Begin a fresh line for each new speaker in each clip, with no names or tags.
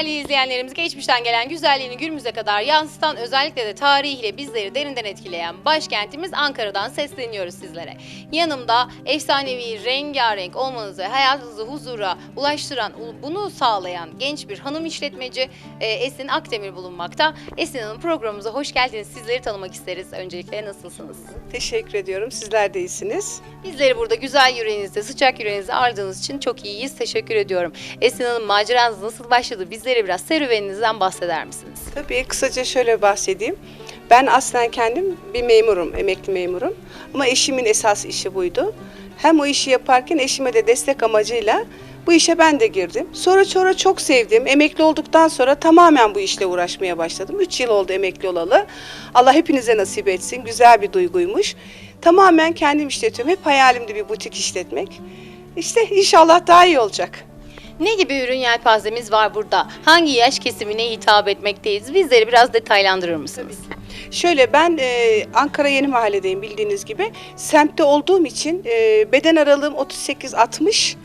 Cali. İzleyenlerimiz geçmişten gelen güzelliğini günümüze kadar yansıtan özellikle de tarihiyle bizleri derinden etkileyen başkentimiz Ankara'dan sesleniyoruz sizlere. Yanımda efsanevi, rengarenk olmanızı, hayatınızı huzura ulaştıran, bunu sağlayan genç bir hanım işletmeci e, Esin Akdemir bulunmakta. Esin Hanım programımıza hoş geldiniz. Sizleri tanımak isteriz. Öncelikle nasılsınız?
Teşekkür ediyorum. Sizler de iyisiniz.
Bizleri burada güzel yüreğinizde, sıcak yüreğinizde ağırladığınız için çok iyiyiz. Teşekkür ediyorum. Esin Hanım maceranız nasıl başladı? Bizlere biraz serüveninizden bahseder misiniz?
Tabii kısaca şöyle bahsedeyim. Ben aslen kendim bir memurum, emekli memurum. Ama eşimin esas işi buydu. Hem o işi yaparken eşime de destek amacıyla bu işe ben de girdim. Sonra sonra çok sevdim. Emekli olduktan sonra tamamen bu işle uğraşmaya başladım. 3 yıl oldu emekli olalı. Allah hepinize nasip etsin. Güzel bir duyguymuş. Tamamen kendim işletiyorum. Hep hayalimdi bir butik işletmek. İşte inşallah daha iyi olacak.
Ne gibi ürün yelpazemiz var burada? Hangi yaş kesimine hitap etmekteyiz? Bizleri biraz detaylandırır mısınız?
Şöyle ben e, Ankara Yeni Mahalle'deyim bildiğiniz gibi. Semtte olduğum için e, beden aralığım 38-60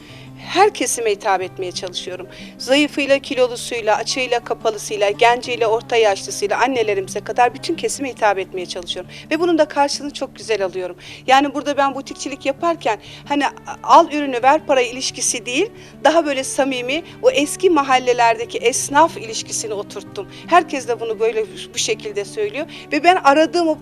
her kesime hitap etmeye çalışıyorum. Zayıfıyla, kilolusuyla, açığıyla, kapalısıyla, genciyle, orta yaşlısıyla, annelerimize kadar bütün kesime hitap etmeye çalışıyorum. Ve bunun da karşılığını çok güzel alıyorum. Yani burada ben butikçilik yaparken hani al ürünü ver para ilişkisi değil, daha böyle samimi o eski mahallelerdeki esnaf ilişkisini oturttum. Herkes de bunu böyle bu şekilde söylüyor ve ben aradığım o,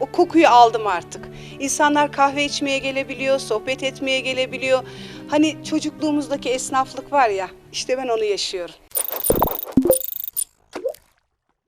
o kokuyu aldım artık. İnsanlar kahve içmeye gelebiliyor, sohbet etmeye gelebiliyor. Hani çocukluğumuzdaki esnaflık var ya, işte ben onu yaşıyorum.